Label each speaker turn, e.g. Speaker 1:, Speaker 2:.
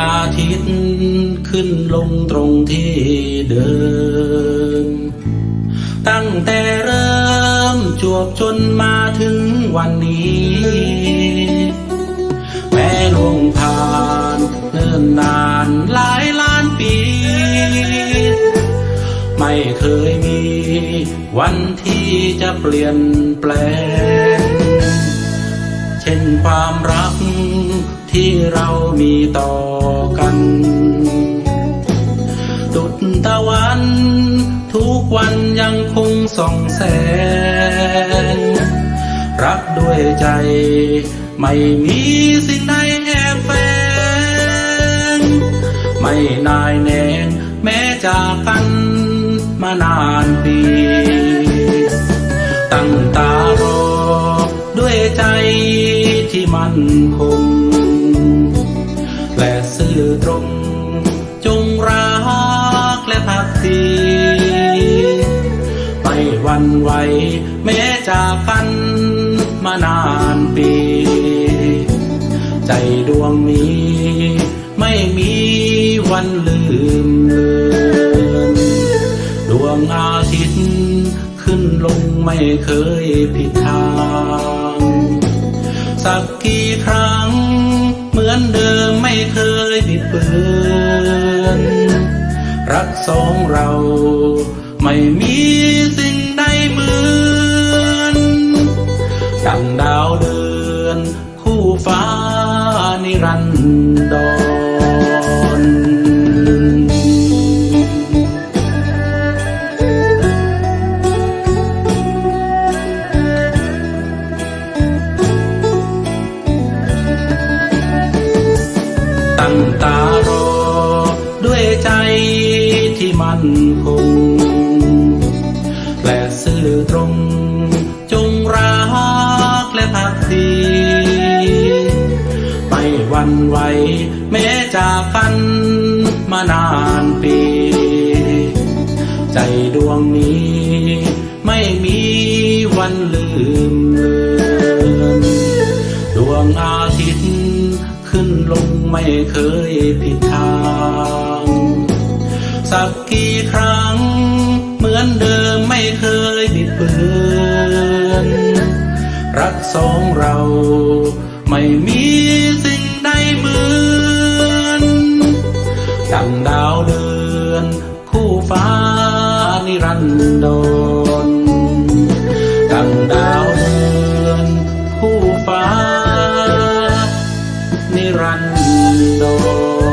Speaker 1: อาทิตย์ขึ้นลงตรงที่เดิม ตั้งแต่เริ่มจวบจนมาถึงวันนี้ แม้ลวงผ่านเนิ่นนานหลายล้านปี ไม่เคยมีวันที่จะเปลี่ยนแปลง เช่นความรัก ที่เรามีต่อกันดุดตะวัน ทุกวันยังคงส่องแสง รักด้วยใจ ไม่มีสิ่งใดแอบแฝง ไม่นายแนงแม้จากกันมานานปีตั้งตารอด้วยใจที่มั่นคง ซื่อตรง จงรักและพักดีไม่หวันไหวแม้จากกันมานานปี ใจดวงนี้ ไม่มีวันลืมเลือนดวงอาทิตย์ ขึ้นลงไม่เคยผิดทาง สักกี่ครั้งเหมือนเดิม ไม่เคยบิดเบือนรักสองเรา ไม่มีสิ่งใดเหมือนดังดาวเดือน คู่ฟ้านิรันดร มั่นคง และซื่อตรง จงรักและพักดี ไม่หวันไหวแม้จากกันมานานปี ใจดวงนี้ ไม่มีวันลืมเลือนดวงอาทิตย์ ขึ้นลงไม่เคยผิดทาง สักกี่ครั้ง เหมือนเดิมไม่เคยบิดเบือนรักสองเราไม่มีสิ่งใดเหมือนดังดาวเดือนคู่ฟ้านิรันดรดังดาวเดือนคู่ฟ้านิรันดร